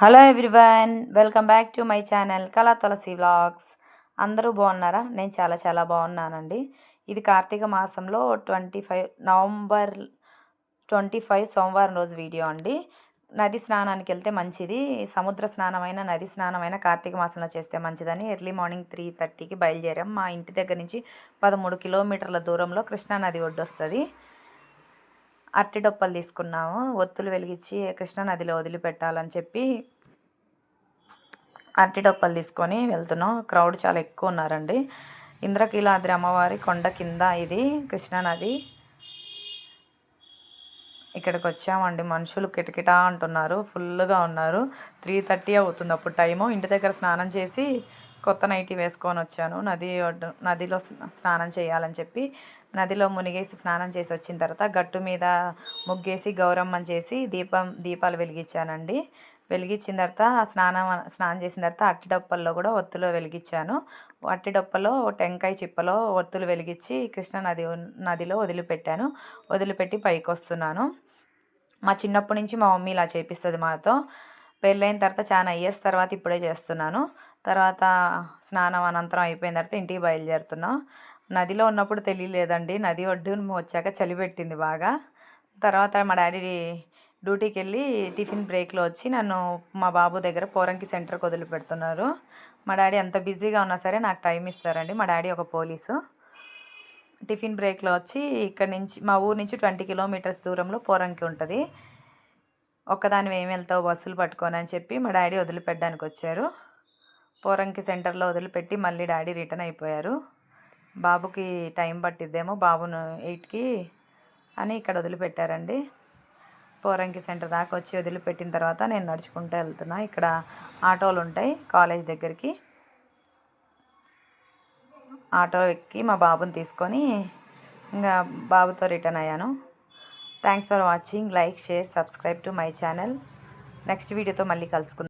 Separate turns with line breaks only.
Hello everyone welcome back to my channel Kala Tulasi vlogs అందరూ బాగున్నారా? నేను చాలా చాలా బాగున్నానండి. ఇది కార్తీక మాసంలో twenty five November twenty five సోమవారం రోజు వీడియో అండి. నది స్నానానికి వెళ్తే మంచిది. సముద్ర స్నానమైన నది స్నానమైన కార్తీక మాసంలో చేస్తే మంచిదని ఎర్లీ మార్నింగ్ త్రీ థర్టీకి బయలుదేరాం. మా ఇంటి దగ్గర నుంచి పదమూడు కిలోమీటర్ల దూరంలో కృష్ణా నది ఒడ్డు వస్తుంది అరటిడొప్పలు తీసుకున్నాము. ఒత్తులు వెలిగించి కృష్ణా నదిలో వదిలిపెట్టాలని చెప్పి అరటి డొప్పలు తీసుకొని వెళ్తున్నాం. క్రౌడ్ చాలా ఎక్కువ ఉన్నారండి. ఇంద్రకీలాద్రి అమ్మవారి కొండ కింద ఇది కృష్ణానది ఇక్కడికి వచ్చామండి. మనుషులు కిటకిటా అంటున్నారు. ఫుల్గా ఉన్నారు. త్రీ థర్టీ అవుతుంది అప్పుడు టైము. ఇంటి దగ్గర స్నానం చేసి కొత్త నైటీ వేసుకొని వచ్చాను. నది నదిలో స్నానం చేయాలని చెప్పి నదిలో మునిగేసి స్నానం చేసి వచ్చిన తర్వాత గట్టు మీద ముగ్గేసి గౌరమ్మని చేసి దీపం దీపాలు వెలిగించానండి. వెలిగించిన తర్వాత స్నానం స్నానం చేసిన తర్వాత అట్టి డొప్పల్లో కూడా ఒత్తులు వెలిగించాను. అట్టి డొప్పలో టెంకాయ చిప్పలో ఒత్తులు వెలిగించి కృష్ణ నది నదిలో వదిలిపెట్టాను. వదిలిపెట్టి పైకి వస్తున్నాను మా చిన్నప్పటి నుంచి మా మమ్మీ ఇలా చేపిస్తుంది మాతో. పెళ్ళైన తర్వాత చాలా ఇయర్స్ తర్వాత ఇప్పుడే చేస్తున్నాను. తర్వాత స్నానం అనంతరం అయిపోయిన తర్వాత ఇంటికి బయలుదేరుతున్నాం. నదిలో ఉన్నప్పుడు తెలియలేదండి. నది ఒడ్డు వచ్చాక చలి పెట్టింది బాగా. తర్వాత మా డాడీ డ్యూటీకి వెళ్ళి టిఫిన్ బ్రేక్లో వచ్చి నన్ను మా బాబు దగ్గర పోరంకి సెంటర్కి వదిలిపెడుతున్నారు. మా డాడీ ఎంత బిజీగా ఉన్నా సరే నాకు టైం ఇస్తారండి. మా డాడీ ఒక పోలీసు. టిఫిన్ బ్రేక్లో వచ్చి ఇక్కడ నుంచి మా ఊరు నుంచి ట్వంటీ కిలోమీటర్స్ దూరంలో పోరంకి ఉంటుంది. ఒక్కదాని ఏమి వెళ్తావు బస్సులు పట్టుకొని అని చెప్పి మా డాడీ వదిలిపెట్టడానికి వచ్చారు పోరంకి సెంటర్లో వదిలిపెట్టి మళ్ళీ డాడీ రిటర్న్ అయిపోయారు. బాబుకి టైం పట్టిద్దేమో బాబును ఎయిట్కి అని ఇక్కడ వదిలిపెట్టారండి. పోరంకి సెంటర్ దాకా వచ్చి వదిలిపెట్టిన తర్వాత నేను నడుచుకుంటూ వెళ్తున్నా. ఇక్కడ ఆటోలు ఉంటాయి కాలేజ్ దగ్గరికి. ఆటో ఎక్కి మా బాబుని తీసుకొని ఇంకా బాబుతో రిటర్న్ అయ్యాను. Thanks for watching like share subscribe to my channel next వీడియోతో మళ్ళీ కలుసుకుందాం.